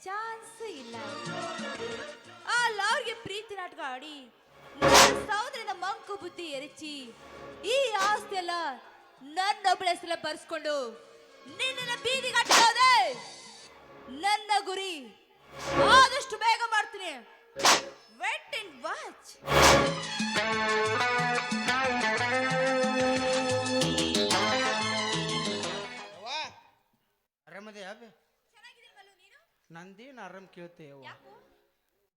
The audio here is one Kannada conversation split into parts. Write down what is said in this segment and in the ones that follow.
ಚಾನ್ಸ್ ಇಲ್ಲ. ಆ ಲಾರ್ಗೆ ಪ್ರೀತಿ ನಾಟಕ ಆಡಿ ನನ್ನ ಸಹೋದರನ ಮಂಕು ಬುದ್ಧಿ ಎರಚಿ ಈ ಆಸ್ತಿ ಎಲ್ಲ ನನ್ನೊಬ್ಬಳ ಹೆಸರ ಬರ್ಸ್ಕೊಂಡು ನಿನ್ನ ಬೀದಿಗಟ್ಟೋದೆ ನನ್ನ ಗುರಿ ಆದಷ್ಟು ಬೇಗ ಮಾಡ್ತೀನಿ. ವೆಟ್ ಅಂಡ್ ವಾಚ್ ನಂದೇನು ಆರಾಮ್ ಕೇಳ್ತೇವ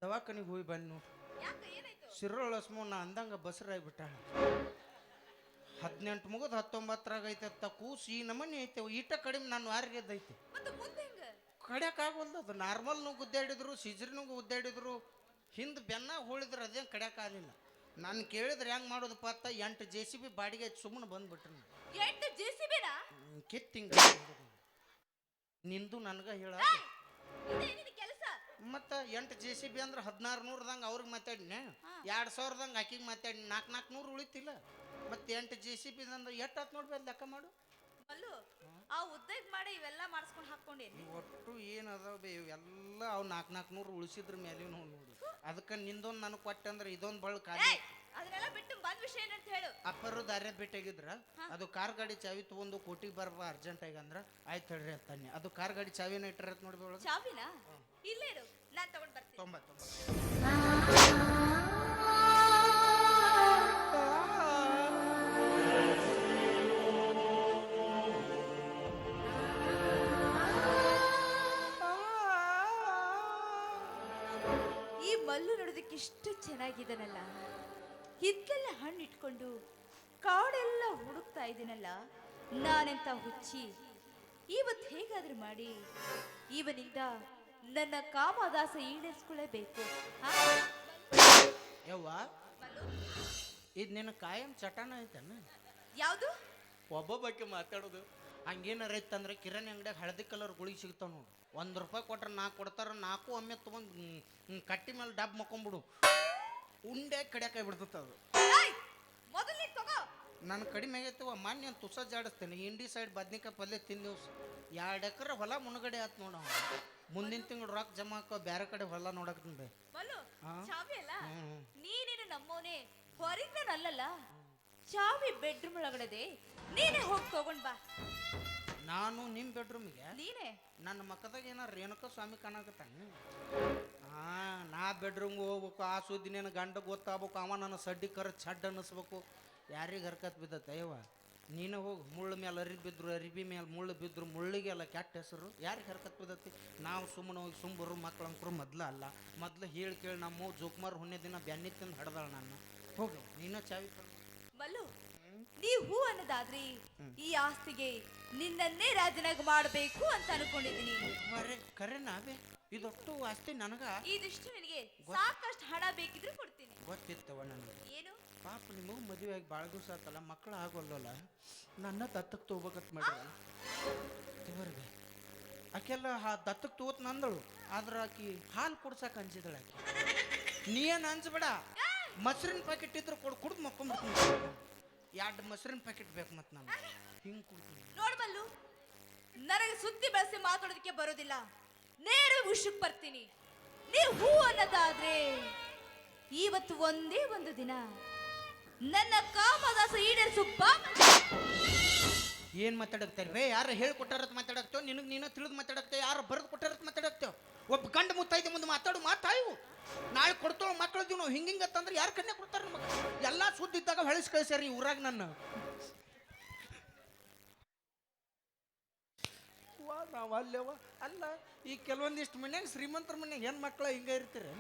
ದವಾಖಾನಿಗೆ ಹೋಗಿ ಬನ್ನು ಶಿರೋಳಸ್ಮೋ ನಾ ಅಂದಂಗ ಬಸರಾಗ್ಬಿಟ್ಟ. ಹದಿನೆಂಟು ಮುಗಿದು ಹತ್ತೊಂಬತ್ತರಾಗ ಐತೆ ಕೂಸು ಈ ನಮನಿ ಐತೆ ಈಟ ಕಡಿಮೆ ನಾನು ಹೆಂಗ? ಕಡ್ಯಾಕಾಗಲ್ದು ಅದು. ನಾರ್ಮಲ್ನು ಗುದ್ದಾಡಿದ್ರು ಸಿಜ್ರಿನೂ ಗುದ್ದಾಡಿದ್ರು ಹಿಂದೆ ಬೆನ್ನ ಹೋಳಿದ್ರು ಅದೇನು ಕಡ್ಯಾಕಾಗಲಿಲ್ಲ. ನಾನು ಕೇಳಿದ್ರೆ ಹೆಂಗೆ ಮಾಡೋದಪ್ಪ ಅತ್ತ ಎಂಟು ಜೆ ಸಿ ಬಿ ಬಾಡಿಗೆ ಸುಮ್ಮನೆ ಬಂದ್ಬಿಟ್ರು ಎಂಟು ಜೆಸಿಬಿನ ಕಿತ್ತಿಂಗ ನಿಂದು ನನಗೆ ಹೇಳ. ಕೆಲಸ? ಮತ್ತು ಎಂಟು ಜೆ ಸಿ ಬಿ ಅಂದ್ರೆ ಹದಿನಾರು ನೂರದಂಗೆ ಅವ್ರಿಗೆ ಮಾತಾಡಿನಿ. ಎರಡು ಸಾವಿರದಂಗೆ ಆಕಿಗೆ ಮಾತಾಡಿ ನಾಲ್ಕು ನಾಲ್ಕು ನೂರು ಉಳಿತಿಲ್ಲ. ಮತ್ತೆ ಎಂಟು ಜೆ ಸಿ ಬಿ ಅಂದ್ರೆ ಎಷ್ಟು ಆತು ನೋಡ್ಬೇಕು ಲೆಕ್ಕ ಮಾಡು. ಮಲ್ಲು ಆ ಉದ್ಯೋಗ ಮಾಡಿ ಇವೆಲ್ಲ ಮಾಡಿಸ್ಕೊಂಡು ಹಾಕೊಂಡೇನಿ ಒಟ್ಟು ಏನು ಅದಾವ ಬೇ ಇವೆಲ್ಲ ಅವು ನಾಲ್ಕು ನಾಲ್ಕು ನೂರು ಉಳಿಸಿದ್ರ ಮೇಲೆ ನೋಡಿ ನೋಡಿ. ಅದಕ್ಕೆ ನಿಂದೊಂದು ನನಗೆ ಕೊಟ್ಟಂದ್ರೆ ಇದೊಂದು ಬಳ್ಳು ಖಾಲಿ. ಅದನ್ನೆಲ್ಲ ಬಿಟ್ಟು ಬಂದ್ ವಿಷಯ ಏನಂತ ಹೇಳು. ಅಪ್ಪರು ದಾರ್ಯ ಬಿಟ್ಟಾಗಿದ್ರ? ಅದು ಕಾರ್ ಗಾಡಿ ಚಾವಿ ತೊಗೊಂಡು ಕೋಟಿಗೆ ಬರ್ಬಾ ಅರ್ಜೆಂಟ್ ಆಗಿ ಅಂದ್ರೆ ಆಯ್ತು ಹೇಳ್ರಿ ಅಂತಾನೆ ಅದು ಕಾರ್ ಗಾಡಿ ಚಾವಿನ ಇಟ್ಟಿರತ್ ನೋಡಿ ಚಾವಿನ? ಇಲ್ಲೇ ಇರು ನಾನ್ ತಗೊಂಡ್ ಬರ್ತೀನಿ. ತೊಂಬತ್ತು ಇಷ್ಟು ಚೆನ್ನಾಗಿದ್ದಾನಲ್ಲ. ಹಿತ್ತಲ ಹಣ್ಣು ಇಟ್ಕೊಂಡು ಕಾಡೆಲ್ಲ ಹುಡುಕ್ತಾ ಇದ್ದೀನಲ್ಲ. ನಾನೆಂತ ಹುಚ್ಚಿ. ಇವತ್ತು ಹೇಗಾದ್ರೂ ಮಾಡಿ. ಇವನಿಂದ ನನ್ನ ಕಾಮದಾಸ ಈಡೇರಿಸ್ಕೊಳ್ಳೇಬೇಕು? ಯವ್ವ ಇದು ನಿನ್ನ ಕಾಯಂ ಚಟನ ಐತನ? ಯಾವುದು? ಒಬ್ಬೊಬ್ಬಕ್ಕೆ ಮಾತಾಡೋದು. ಹಂಗೇನಾರ ಇತ್ತಂದ್ರೆ ಕಿರಾಣಿ ಅಂಗಡಿಯಾಗ ಹಳದಿ ಕಲರ್ ಗುಳಿಗೆ ಸಿಗ್ತಾವ ನೋಡು. ಒಂದು ರೂಪಾಯಿ ಕೊಟ್ರೆ ನಾಲ್ಕು ಕೊಡ್ತಾರ ನಾಲ್ಕು ಒಮ್ಮೆ ತೊಗೊಂಡು ಕಟ್ಟಿ ಮೇಲೆ ಡಬ್ ಮಕ್ಕೊಂಬಿಡು. ಉಂಡೆ ಕಡಿಯಾಕಾಯಿ ಬಿಡ್ತೈತೆ ಅದು. ಏಯ್! ಮೊದಲು ನೀನ್ ತಗೋ. ನಾನು ಕಡಿಮೆ ಆಗೈತವ ಮಾನ್ಯ ತುಸ ಜಾಡಿಸ್ತೇನೆ. ಇಂಡಿ ಸೈಡ್ ಬದ್ನಿಕಾಯಿ ಪಲ್ಯ ತಿಂದಿವ್ ಎರಡು ಎಕರೆ ಹೊಲ ಮುನ್ಗಡೆ ಆತ್ ನೋಡ ಮುಂದಿನ ತಿಂಗಳು ರೊಕ್ಕ ಜಮಾ ಹಾಕೋ ಬೇರೆ ಕಡೆ ಹೊಲ ನೋಡಕ್ ಬೇ ಮಲ್ಲು ಹಾ? ಚಾವಿ ಅಲ್ಲ? ಹ್ಮ್. ನೀನೇನು ನಮ್ಮವನೇ ಹೊರಗೆ ಅಲ್ಲಲ್ಲ ಚಾವಿ ಬೆಡ್ರೂಮ್ ಒಳಗಡೆ ನೀನೇ ಹೋಗಿ ತಗೊಂಡ್ ಬಾ. ನಾನು ನಿಮ್ಮ ಬೆಡ್ರೂಮಿಗೆ ನೀನೇ? ನನ್ನ ಮಕ್ಕದಾಗ ಏನ ರೇಣುಕ ಸ್ವಾಮಿ ಕಾಣಕತ್ತ ಹಾ ನಾ ಬೆಡ್ರೂಮ್ಗೆ ಹೋಗ್ಬೇಕು ಆ ಸುದ್ದಿ ನಿನ್ನ ಗಂಡ ಗೊತ್ತಾಗ್ಬೇಕು ಅವ ನನ್ನ ಸಡ್ಡಿ ಕರ ಚಡ್ ಅನ್ನಿಸ್ಬೇಕು. ಯಾರಿಗೆ ಹರ್ಕತ್ ಬಿದ್ದತ್ತೆ ಅಯ್ಯವ ನೀನು ಹೋಗಿ ಮುಳ್ಳು ಮೇಲೆ ಅರಿ ಬಿದ್ರು ಅರಿಬಿ ಮೇಲೆ ಮುಳ್ಳು ಬಿದ್ರು ಮುಳ್ಳಿಗೆಲ್ಲ ಕೆಟ್ಟ ಹೆಸರು. ಯಾರಿಗೆ ಹರ್ಕತ್ ಬಿದ್ದತಿ? ನಾವು ಸುಮ್ಮನೆ ಹೋಗಿ ಸುಂಬರು ಮಕ್ಳು ಅಂಕರು ಮೊದ್ಲು ಅಲ್ಲ. ಮೊದ್ಲು ಹೇಳಿ ಕೇಳಿ ನಮ್ಮ ಜೋಕುಮಾರ್ ಹುಣ್ಣೆ ದಿನ ಬೆನ್ನಿ ತಿಂದು ಹಡ್ದಾಳ ನನ್ನ. ಹೋಗು ನೀನು ಚಾವಿ. ಮಲ್ಲು ನೀ ಹೂ ಅನ್ನೋದಾದ್ರಿ ಈ ಆಸ್ತಿಗೆ ನಿನ್ನನ್ನೇ ರಾಜನಾಗ ಮಾಡಬೇಕು ಅಂತ ಅನ್ಕೊಂಡಿದ್ದೀನಿ. ಮರೆ ಕರೆ ನಾವೇ ಇದೊಟ್ಟು ಆಸ್ತಿ ನನಗ? ಇದಿಷ್ಟು ನಿನಗೆ ಸಾಕಷ್ಟು ಹಣ ಬೇಕಿದ್ರೆ ಕೊಡ್ತೀನಿ. ಗೊತ್ತಿತ್ತವ ನನಗೆ. ಏನು? ಪಾಪ ನಿಮಗೂ ಮದುವೆ ಆಗಿ ಭಾಳ ದಿವಸ ಆತಲ್ಲ ಮಕ್ಕಳು ಆಗೋಲ್ಲಲ್ಲ ನನ್ನ ದತ್ತಕ್ಕೆ ತಗೋಬೇಕಂತ ಮಾಡ್ರಿ ದೇವರಿಗೆ ಆಕೆಲ್ಲ ಹಾ ದತ್ತಕ್ಕೆ ತಗೋತ್ ನಂದಳು. ಆದ್ರೆ ಆಕಿ ಹಾಲು ಕುಡ್ಸಕ್ಕೆ ಅಂಜಿದಳು ಆಕಿ ನೀ ಏನು ಅಂಜಬೇಡ? ಮೊಸರಿನ ಪ್ಯಾಕೆಟ್ ಇದ್ರೆ ಕೊಡು, ಕುಡ್ದು ಮಕ್ಕೊಂಬಿಡ್ತೀನಿ ಎರಡು ಮೊಸರಿನ ಪ್ಯಾಕೆಟ್ ಬೇಕು ಮತ್ತೆ ನಾನು ಹಿಂಗೆ ಕುಡ್ತೀನಿ. ನೋಡ್ಬಲ್ಲು ನನಗೆ ಸುದ್ದಿ ಬೆಳೆಸಿ ಮಾತಾಡೋದಕ್ಕೆ ಬರೋದಿಲ್ಲ. ನೇರ ವಿಷಯಕ್ಕೆ ಬರ್ತೀನಿ. ನೀ ಹೂ ಅನ್ನೋದಾದ್ರೆ ಇವತ್ತು ಒಂದೇ ಒಂದು ದಿನ. ನನ್ನ ಕಾಮದಾಸ ಈಡೇರಿಸು, ಬಾ ಏನು ಮಾತಾಡಕ್ತಾರೆ ವೇ ಯಾರು ಹೇಳ್ಕೊಟ್ಟಾರತ್ ಮಾತಾಡಕ್ತೇವೆ ನಿನಗೆ ನೀನು ತಿಳಿದು ಮಾತಾಡಕ್ತೇವೆ ಯಾರು ಬರೆದು ಕೊಟ್ಟಾರತ್ ಮಾತಾಡಕ್ತೇವೆ ಒಬ್ಬ ಗಂಡ ಮುತ್ತೈದೆ ಮುಂದೆ ಮಾತಾಡು ಮಾತಾವು ನಾಳೆ ಕೊಡ್ತೇವೆ ಮಕ್ಕಳು ನಾವು ಹಿಂಗಿಂಗ ತಂದ್ರೆ ಯಾರು ಕಣ್ಣೆ ಕೊಡ್ತಾರೆ ನಮಗೆ? ಎಲ್ಲ ಸುದ್ದಿದ್ದಾಗ ಹೊಳಿಸ್ ಕಳಿಸ್ಯಾರ ಈ ಊರಾಗ ನನ್ನ. ನಾವು ಅಲ್ಲವ ಅಲ್ಲ, ಈ ಕೆಲವೊಂದಿಷ್ಟು ಮನ್ಯಾಗ ಶ್ರೀಮಂತರ ಮನ್ಯಾಗ ಹೆಣ್ಣು ಮಕ್ಕಳು ಹಿಂಗೆ ಇರ್ತೀರಿ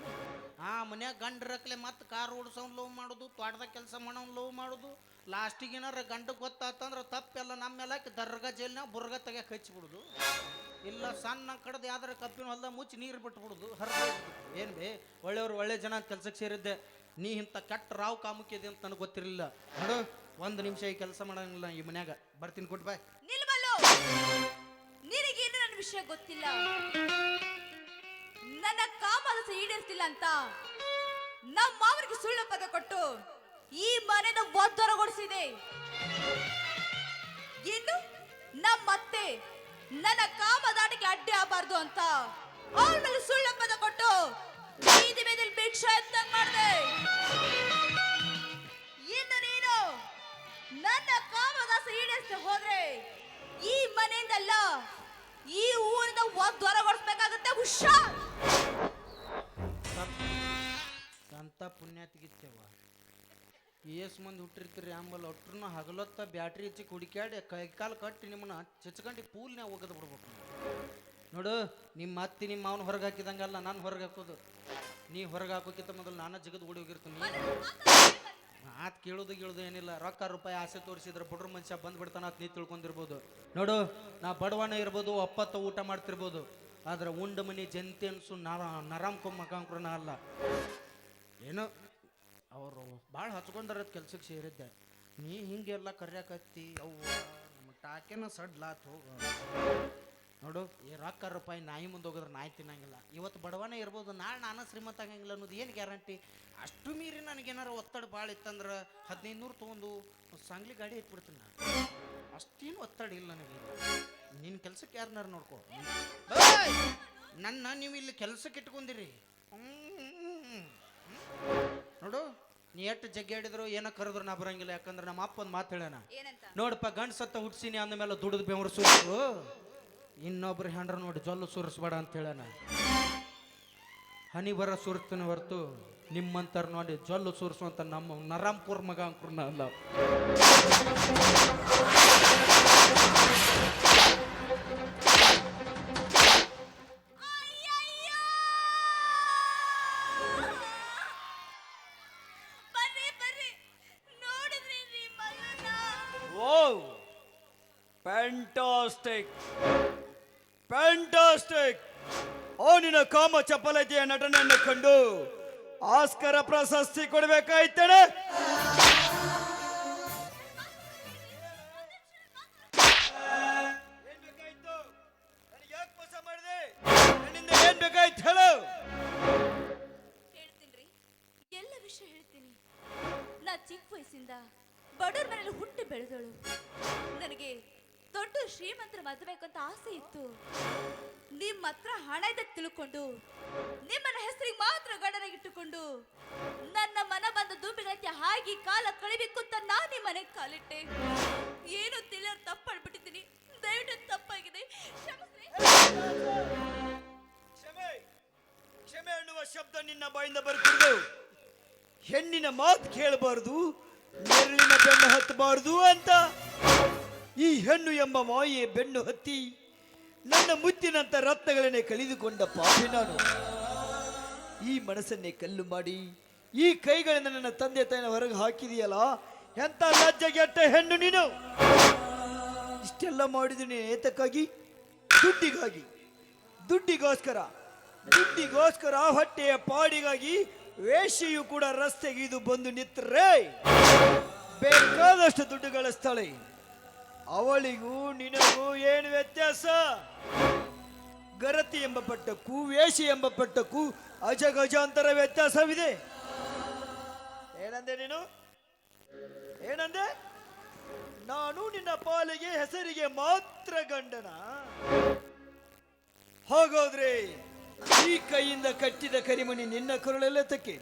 ಆ ಮನ್ಯಾಗ ಗಂಡ್ರಕ್ಲೆ ಮತ್ತೆ ಕಾರ್ ಓಡಿಸೋನ್ ಲವ್ ಮಾಡೋದು ತೋಟದಾಗ ಕೆಲಸ ಮಾಡೋನ್ ಲವ್ ಮಾಡೋದು. ಲಾಸ್ಟಿಗೆ ಏನಾರ ಗಂಡ ಗೊತ್ತಾತಂದ್ರೆ ತಪ್ಪೆಲ್ಲ ನಮ್ಮ ಮೇಲೆ ಹಾಕಿ ದರ್ಗಾ ಜೈಲಿನಾಗ ಬುರ್ಗ ತೆಗಿಯಕ್ಕೆ ಹಚ್ಚಿಬಿಡುದು ಇಲ್ಲ ಸಣ್ಣ ಕಡ್ದು ಯಾವ್ದಾರ ಕಬ್ಬಿನ ಹೊಲ್ದಾಗ ಮುಚ್ಚಿ ನೀರು ಬಿಟ್ಬಿಡುದು ಹರ ಏನು ಬೇ, ಒಳ್ಳೆಯವ್ರು ಒಳ್ಳೆ ಜನ ಕೆಲ್ಸಕ್ಕೆ ಸೇರಿದ್ದೆ. ನೀ ಇಂಥ ಕೆಟ್ಟ ರಾವ್ ಕಾಮುಕಿದೆ ಅಂತ ನನಗೆ ಗೊತ್ತಿರಲಿಲ್ಲ. ನೋಡು, ಒಂದು ನಿಮಿಷ ಈ ಕೆಲಸ ಮಾಡೋಂಗಿಲ್ಲ ಈ ಮನ್ಯಾಗ. ಬರ್ತೀನಿ ಕೊಟ್ಟು ಬಾಯ್ ನಿಲ್ಬಲ್ಲು! ವಿಷಯ ಗೊತ್ತಿಲ್ಲ. ನನ್ನ ಕಾಮದಾಸ ಈಡೇರ್ತಿಲ್ಲ ಅಂತ ನಮ್ಮ ಮಾವನಿಗೆ ಸುಳ್ಳು ಪದ ಕೊಟ್ಟು ಈ ಮನೆನ ಒತ್ತರಗೊಳಿಸಿದೆ. ಇನ್ನು ನಮ್ಮತ್ತೆ ನನ್ನ ಕಾಮದಾಟಕ್ಕೆ ಅಡ್ಡಿ ಆಗಬಾರ್ದು ಅಂತ ಅವಳ ಮೇಲೆ ಭಿಕ್ಷೆ ಎತ್ತಂಗ್ ಮಾಡಿದೆ. ಇನ್ನು ನೀನು ನನ್ನ ಕಾಮದಾಸ ಈಡೇರಿಸಿ ಹೋದ್ರೆ ಈ ಮನೆಯಿಂದಲ್ಲ ಈ ಊರಿಂದ ಒಂದು ಹೊರಗೊಡಿಸ್ಬೇಕಾಗತ್ತೆ ಹುಷಾರ್ ಅಂತ ಪುಣ್ಯಾತಿಗಿತ್ತೇವ ಏಸ್ ಮಂದಿ ಹುಟ್ಟಿರ್ತೀರಿ ಆಂಬಲ್ ಒಟ್ರನ್ನ ಹಗಲೊತ್ತ ಬ್ಯಾಟ್ರಿ ಹಚ್ಚಿ ಕುಡಿಕ್ಯಾಡಿ ಕೈ ಕಾಲು ಕಟ್ಟಿ ನಿಮ್ಮನ್ನ ಚಚ್ಕಂಡು ಪೂಲ್ನ್ಯಾಗ ಒಗದು ಬಿಡ್ಬೇಕು ನೋಡು ನಿಮ್ಮ ಅತ್ತಿ ನಿಮ್ಮ ಅವನ ಹೊರಗೆ ಹಾಕಿದಂಗಲ್ಲ ನಾನು ಹೊರಗೆ ಹಾಕೋದು. ನೀ ಹೊರಗೆ ಹಾಕೋಕ್ಕಿಂತ ಮೊದಲು ನಾನು ಜಗದ್ ಓಡಿ ಹೋಗಿರ್ತೀನಿ. ಮಾತು ಕೇಳೋದು ಗೀಳೋದು ಏನಿಲ್ಲ. ರೊಕ್ಕ ರೂಪಾಯಿ ಆಸೆ ತೋರಿಸಿದ್ರೆ ಬಡ್ರ ಮನುಷ್ಯ ಬಂದ್ಬಿಡ್ತಾನ ಅಂತ ನೀ ತಿಳ್ಕೊಂಡಿರ್ಬೋದು. ನೋಡು, ನಾ ಬಡವನ ಇರ್ಬೋದು, ಒಪ್ಪತ್ತ ಊಟ ಮಾಡ್ತಿರ್ಬೋದು. ಆದ್ರೆ ಉಂಡ ಮನಿ ಜಂತಿ ಅನ್ಸು ನರ ನರಾಮ್ ಕೊಮ್ಮಕಾಂಕ್ರನ ಅಲ್ಲ. ಏನು? ಅವರು ಭಾಳ ಹಚ್ಕೊಂಡರ ಕೆಲ್ಸಕ್ಕೆ ಸೇರಿದ್ದೆ. ನೀ ಹಿಂಗೆಲ್ಲ ಕರ್ಯಾಕತ್ತಿ ಅವ್ವ ನಮ್ಮ ಟಾಕೆನ ಸಡ್ಲಾತ್ ನೋಡು ಈ ರೊಕ್ಕ ರೂಪಾಯಿ ನಾಯಿ ಮುಂದೆ ಹೋಗಿದ್ರೆ ನಾಯಿ ತಿನ್ನಂಗಿಲ್ಲ. ಇವತ್ತು ಬಡವನೇ ಇರ್ಬೋದು ನಾಳೆ ನಾನು ಶ್ರೀಮಂತ ಆಗಂಗಿಲ್ಲ ಅನ್ನೋದು ಏನು ಗ್ಯಾರಂಟಿ ಅಷ್ಟು ಮೀರಿ ನನಗೇನಾರು ಒತ್ತಡ ಭಾಳ ಇತ್ತಂದ್ರೆ ಹದಿನೈದು ನೂರು ತೊಗೊಂಡು ಸಾಂಗ್ಲಿ ಗಾಡಿ ಇಟ್ಬಿಡ್ತೀನಿ ನಾನು. ಅಷ್ಟೇನು ಒತ್ತಡ ಇಲ್ಲ ನನಗೆ. ನಿನ್ನ ಕೆಲಸಕ್ಕೆ ಯಾರನ್ನಾರ ನೋಡ್ಕೊ. ನನ್ನ ನೀವು ಇಲ್ಲಿ ಕೆಲಸಕ್ಕೆ ಇಟ್ಕೊಂಡಿರಿ. ನೋಡು ನೀ ಎಷ್ಟು ಜಗ್ಗಿ ಆಡಿದ್ರು ಏನೋ ಕರೆದ್ರು ನಾ ಬರಂಗಿಲ್ಲ ಯಾಕಂದ್ರೆ ನಮ್ಮ ಅಪ್ಪ ಒಂದು ಮಾತು ಹೇಳ್ಯಾನ. ಏನಂತ? ನೋಡಪ್ಪ ಗಂಡ ಸತ್ತ ಹುಟ್ಸಿನಿ ಅಂದ ಮೇಲೆ ದುಡಿದು ಬೆವರು ಸುರಿಸು ಇನ್ನೊಬ್ರು ಹೆಂಡ್ರ ನೋಡಿ ಜೊಲ್ಲು ಸುರಿಸ್ಬೇಡ ಅಂತ ಹೇಳೋಣ ಹನಿ ಬರ ಸುರಿಸ್ತೀನಿ ಹೊರತು ನಿಮ್ಮಂತರ ನೋಡಿ ಜೊಲ್ಲು ಸುರಿಸುವಂತ ನಮ್ಮ ನರಾಂಪುರ್ ಮಗ ಅಂಕ್ರನ ಅಲ್ಲ. ಓ ಬರ್ರಿ ಬರ್ರಿ ಅವನಿನ ಕಾಮ ಚಪಲತೆಯ ನಟನೆಯನ್ನು ಕಂಡು ಆಸ್ಕರ ಪ್ರಶಸ್ತಿ ಕೊಡಬೇಕಾಯ್ತೇನೆ. ಚಿಕ್ಕ ವಯಸ್ಸಿಂದ ಬಡವ್ರ ಮನೇಲಿ ಹುಟ್ಟಿ ಬೆಳೆದಳು ನನಗೆ ದೊಡ್ಡ ಶ್ರೀಮಂತರ ಅಂತ ಆಸೆ ಇತ್ತು. ನಿಮ್ಮ ಹತ್ರ ಹಣ ಇದೆ ತಿಳ್ಕೊಂಡು, ನಿಮ್ಮನ್ನ ಹೆಸರಿಗೆ ಮಾತ್ರ ಗಡನಾಗಿಟ್ಟುಕೊಂಡು ನನ್ನ ಮನ ಬಂದ ದುಂಬಿಗಳಂತೆ ಹಾಗೆ ಕಾಲ ಕಳಿಬೇಕು ಅಂತ ನಾನು ನಿಮ್ಮ ಮನೆಗೆ ಕಾಲಿಟ್ಟೆ. ಏನು ತಿಳಿಯೋರು ತಪ್ಪಾಡ್ಬಿಟ್ಟಿದ್ದೀನಿ ದಯವಿಟ್ಟು ತಪ್ಪಾಗಿದೆ. ಕ್ಷಮೆ ಕ್ಷಮೆ ಎನ್ನುವ ಶಬ್ದ ನಿನ್ನ ಬಾಯಿಂದ ಬರುತ್ತಿರುವುದು. ಹೆಣ್ಣಿನ ಮಾತು ಕೇಳಬಾರದು, ನೆರಳಿನ ಬೆನ್ನು ಹತ್ತಬಾರದು ಅಂತ ಈ ಹೆಣ್ಣು ಎಂಬ ಮಾಯೆ ಬೆನ್ನು ಹತ್ತಿ ನನ್ನ ಮುತ್ತಿನಂತ ರತ್ನಗಳನ್ನೇ ಕಳೆದುಕೊಂಡ ಪಾಪಿ ನಾನು. ಈ ಮನಸ್ಸನ್ನೇ ಕಲ್ಲು ಮಾಡಿ, ಈ ಕೈಗಳಿಂದ ನನ್ನ ತಂದೆ ತಾಯಿನ ಹೊರಗೆ ಹಾಕಿದೆಯಲ್ಲ ಎಂತ ಲಜ್ಜೆಗೆಟ್ಟ ಹೆಣ್ಣು ನೀನು? ಇಷ್ಟೆಲ್ಲ ಮಾಡಿದ್ದೀನಿ ಏತಕ್ಕಾಗಿ? ದುಡ್ಡಿಗಾಗಿ. ದುಡ್ಡಿಗೋಸ್ಕರ ದುಡ್ಡಿಗೋಸ್ಕರ ಹೊಟ್ಟೆಯ ಪಾಡಿಗಾಗಿ ವೇಷಿಯು ಕೂಡ ರಸ್ತೆಗೆ ಇದು ಬಂದು ನಿಂತರೆ. ಬೇಕಾದಷ್ಟು ದುಡ್ಡು ಗಳಿಸ್ತಾಳೆ ಅವಳಿಗೂ ನಿನಗೂ ಏನು ವ್ಯತ್ಯಾಸ? ಗರತಿ ಎಂಬ ಪಟ್ಟಕ್ಕೂ ವೇಷಿ ಎಂಬ ಪಟ್ಟಕ್ಕೂ ಅಜಗಜಾಂತರ ವ್ಯತ್ಯಾಸವಿದೆ. ಏನಂದೆ ನೀನು? ಏನಂದೆ? ನಾನು ನಿನ್ನ ಪಾಲಿಗೆ ಹೆಸರಿಗೆ ಮಾತ್ರ ಗಂಡನ. ಹೋಗೋದ್ರೆ ಈ ಕೈಯಿಂದ ಕಟ್ಟಿದ ಕರಿಮಣಿ ನಿನ್ನ ಕರುಳೆಲ್ಲ ತಕ್ಕೆ.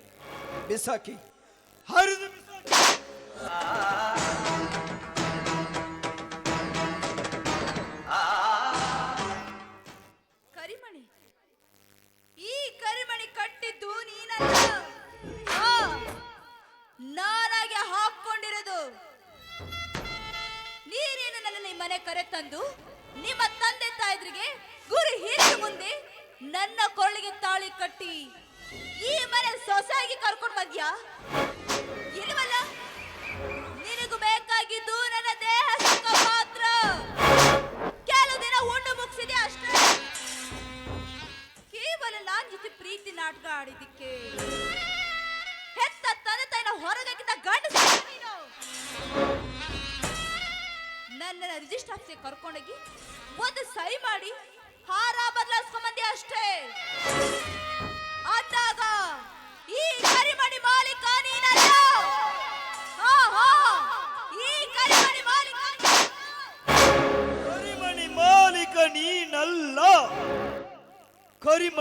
ಬಿಸಾಕಿ. ಹರಿದು ಬಿಸಾಕಿ. ತಂದು ನಿಮ್ಮ ತಂದೆ ತಾಯಿದ್ರಿಗೆ ಗುರು ಹಿರಿಯ ಮುಂದೆ ನನ್ನ ಕೊರಳಿಗೆ ತಾಳಿ ಕಟ್ಟಿ ಈ ಮನೆ ಸೊಸೆಯಾಗಿ ಕರ್ಕೊಂಡು ಬಂದ್ಯಾ? ಇಲ್ವಲ್ಲ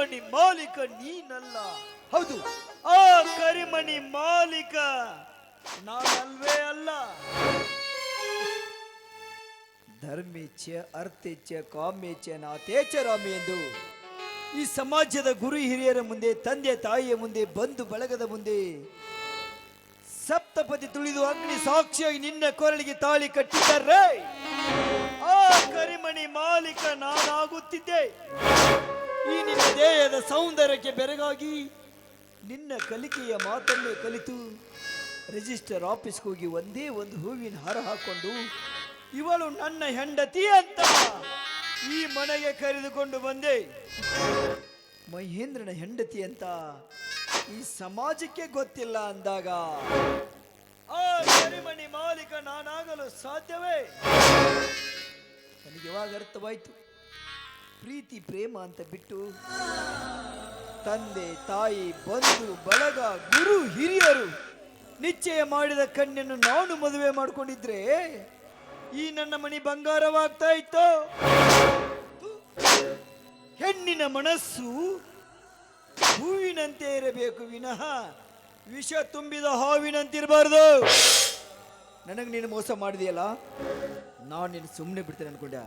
ಕರಿಮಣಿ ಮಾಲೀಕ ನೀನಲ್ಲ. ಹೌದು. ಆ ಕರಿಮಣಿ ಮಾಲೀಕ ನಾನಲ್ವೇ ಅಲ್ಲ. ಧರ್ಮೇಚ್ಛ ಅರ್ಥೇಚ್ಛ ಕಾಮೇಚ್ಛ ನಾಥೇಚ್ಛ ರಾಮಿ ಎಂದು ಈ ಸಮಾಜದ ಗುರು ಹಿರಿಯರ ಮುಂದೆ ತಂದೆ ತಾಯಿಯ ಮುಂದೆ ಬಂಧು ಬಳಗದ ಮುಂದೆ ಸಪ್ತಪದಿ ತುಳಿದು ಅಗ್ನಿ ಸಾಕ್ಷಿಯಾಗಿ ನಿನ್ನ ಕೊರಳಿಗೆ ತಾಳಿ ಕಟ್ಟಿದ್ದಾರೆ. ಆ ಕರಿಮಣಿ ಮಾಲೀಕ ನಾನಾಗುತ್ತಿದ್ದೆ. ಈ ನಿನ್ನ ದೇಹದ ಸೌಂದರ್ಯಕ್ಕೆ ಬೆರಗಾಗಿ ನಿನ್ನ ಕಲಿಕೆಯ ಮಾತನ್ನು ಕಲಿತು ರಿಜಿಸ್ಟರ್ ಆಫೀಸ್ಗೆ ಹೋಗಿ ಒಂದೇ ಒಂದು ಹೂವಿನ ಹಾರ ಹಾಕೊಂಡು ಇವಳು ನನ್ನ ಹೆಂಡತಿ ಅಂತ ಈ ಮನೆಗೆ ಕರೆದುಕೊಂಡು ಬಂದೆ. ಮಹೇಂದ್ರನ ಹೆಂಡತಿ ಅಂತ ಈ ಸಮಾಜಕ್ಕೆ ಗೊತ್ತಿಲ್ಲ ಅಂದಾಗ, ಆ ಕರಿಮಣಿ ಮಾಲೀಕ ನಾನಾಗಲು ಸಾಧ್ಯವೇ? ನನಗೆ ಇವಾಗ ಅರ್ಥವಾಯ್ತು? ಪ್ರೀತಿ ಪ್ರೇಮ ಅಂತ ಬಿಟ್ಟು ತಂದೆ, ತಾಯಿ, ಬಂಧು, ಬಳಗ, ಗುರು, ಹಿರಿಯರು ನಿಶ್ಚಯ ಮಾಡಿದ ಕಣ್ಣನ್ನು ನಾನು ಮದುವೆ ಮಾಡಿಕೊಂಡಿದ್ರೆ ಈ ನನ್ನ ಮಣಿ ಬಂಗಾರವಾಗ್ತಾ ಇತ್ತು. ಹೆಣ್ಣಿನ ಮನಸ್ಸು ಹೂವಿನಂತೆ ಇರಬೇಕು, ವಿನಃ ವಿಷ ತುಂಬಿದ ಹಾವಿನಂತಿರಬಾರ್ದು. ನನಗೆ ನೀನು ಮೋಸ ಮಾಡಿದೆಯಲ್ಲ? ನಾನು ನೀನು ಸುಮ್ಮನೆ ಬಿಡ್ತೇನೆ ಅನ್ಕೊಂಡೆ.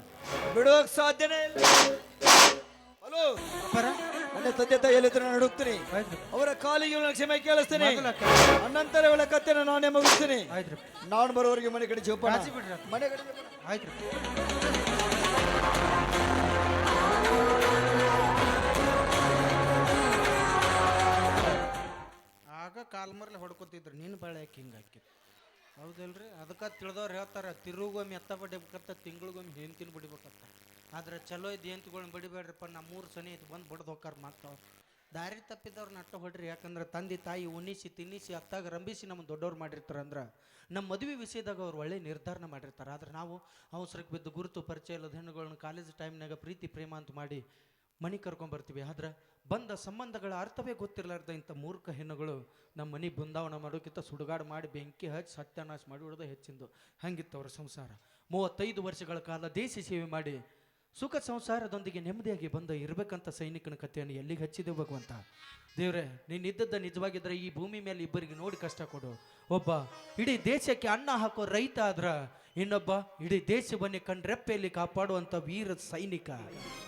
ಬಿಡೋಕ್ ಸಾಧ್ಯನೇ ಇಲ್ಲ. ಹಲೋ ನನ್ನ ತಂದೆ ತಾಯಿ ಎಲ್ಲಿದ್ರು ನಾನು ಹುಡುಕ್ತೀನಿ. ಅವರ ಕಾಲಿಗೆ ಇವಳ ಕ್ಷಮೆ ಕೇಳಿಸ್ತೇನೆ. ಅನಂತರ ಇವಳ ಕತ್ತೆನ ನಾನೇ ಮುಗಿಸ್ತೀನಿ. ನಾನು ಬರೋವರೆಗೆ ಮನೆ ಕಡೆ ಜೋಪಾನ. ಮನೆ ಕಡೆ ಆಯ್ತು ಆಗ ಕಾಲ್ಮರ್ಲೆ ಹೊಡ್ಕೊತಿದ್ರು. ನೀನು ಬಾಳೆ ಯಾಕೆ ಹಿಂಗೆ ಹಾಕಿ ಹೌದಲ್ರಿ? ಅದಕ್ಕೆ ತಿಳಿದವ್ರು ಹೇಳ್ತಾರೆ, ತಿರುಗೊಮ್ಮೆ ಎತ್ತ ಬಡಿಬೇಕತ್ತ ತಿಂಗಳಿಗೊಮ್ಮೆ ಹೆಂತಿನ ಬಡಿಬೇಕಂತ. ಆದ್ರೆ ಚಲೋ ಇದ್ದು ಹೆಂತಿಗಳನ್ನ ಬಡಿಬೇಡ್ರಪ್ಪ, ನಮ್ಮೂರು ಸನಿ ಇದು ಬಂದು ಬಡ್ದು ಮಾಡ್ತಾವ್ರು ದಾರಿ ತಪ್ಪಿದವ್ರು ನಟ್ಟ ಹೊಡ್ರಿ, ಯಾಕಂದ್ರೆ ತಂದೆ ತಾಯಿ ಉಣಿಸಿ ತಿನ್ನಿಸಿ, ಅತ್ತಾಗ ರಂಬಿಸಿ ನಮ್ಮ ದೊಡ್ಡವ್ರು ಮಾಡಿರ್ತಾರೆ ಅಂದ್ರೆ ನಮ್ಮ ಮದುವೆ ವಿಷಯದಾಗ ಅವ್ರು ಒಳ್ಳೆ ನಿರ್ಧಾರನ ಮಾಡಿರ್ತಾರೆ. ಆದ್ರೆ ನಾವು ಅವಸರಕ್ಕೆ ಬಿದ್ದು ಗುರುತು ಪರಿಚಯ ಇಲ್ಲದ ಹೆಣ್ಣುಗಳನ್ನ ಕಾಲೇಜ್ ಟೈಮ್ನಾಗ ಪ್ರೀತಿ, ಪ್ರೇಮ ಅಂತ ಮಾಡಿ ಮನೆ ಕರ್ಕೊಂಬರ್ತೀವಿ ಆದ್ರೆ ಬಂದ ಸಂಬಂಧಗಳ ಅರ್ಥವೇ ಗೊತ್ತಿರಲಾರ್ದ ಇಂಥ ಮೂರ್ಖ ಹೆಣ್ಣುಗಳು ನಮ್ಮ ಮನೆ ಬೃಂದಾವನ ಮಾಡೋಕ್ಕಿಂತ ಸುಡುಗಾಡು ಮಾಡಿ ಬೆಂಕಿ ಹಚ್ಚಿ ಸತ್ಯನಾಶ ಮಾಡಿ ಬಿಡೋದು ಹೆಚ್ಚಿಂದು. ಹಂಗಿತ್ತು ಅವರ ಸಂಸಾರ. ಮೂವತ್ತೈದು ವರ್ಷಗಳ ಕಾಲ ದೇಶ ಸೇವೆ ಮಾಡಿ ಸುಖ ಸಂಸಾರದೊಂದಿಗೆ ನೆಮ್ಮದಿಯಾಗಿ ಬಂದ ಇರಬೇಕಂತ ಸೈನಿಕನ ಕಥೆಯನ್ನು ಎಲ್ಲಿಗೆ ಹಚ್ಚಿದೆ ಭಗವಂತ? ದೇವ್ರೆ, ನೀನು ಇದ್ದದ್ದ ನಿಜವಾಗಿದ್ರೆ ಈ ಭೂಮಿ ಮೇಲೆ ಇಬ್ಬರಿಗೆ ನೋಡಿ ಕಷ್ಟ ಕೊಡು. ಒಬ್ಬ ಇಡೀ ದೇಶಕ್ಕೆ ಅನ್ನ ಹಾಕೋ ರೈತ ಆದ್ರ ಇನ್ನೊಬ್ಬ ಇಡೀ ದೇಶವನ್ನೇ ಕಣ್ರೆಪ್ಪೆಯಲ್ಲಿ ಕಾಪಾಡುವಂಥ ವೀರ ಸೈನಿಕ.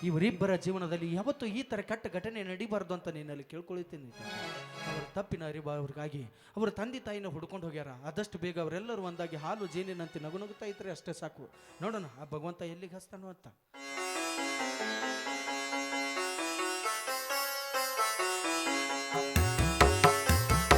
ಇವರಿಬ್ಬರ ಜೀವನದಲ್ಲಿ ಯಾವತ್ತೂ ಈ ಥರ ಕೆಟ್ಟ ಘಟನೆ ನಡಿಬಾರ್ದು ಅಂತ ನಿನ್ನಲ್ಲಿ ಕೇಳ್ಕೊಳ್ತೀನಿ. ಅವರ ತಪ್ಪಿನ ಅರಿವು ಅವ್ರಿಗಾಗಿ, ಅವರ ತಂದೆ ತಾಯಿನ ಹುಡ್ಕೊಂಡು ಹೋಗ್ಯಾರ. ಆದಷ್ಟು ಬೇಗ ಅವರೆಲ್ಲರೂ ಒಂದಾಗಿ ಹಾಲು ಜೇನಿನಂತೆ ನಗು ನಗುತ್ತಾ ಇದ್ರೆ ಅಷ್ಟೇ ಸಾಕು. ನೋಡೋಣ, ಆ ಭಗವಂತ ಎಲ್ಲಿಗೆ ಹಸ್ತಾನೋ ಅಂತ.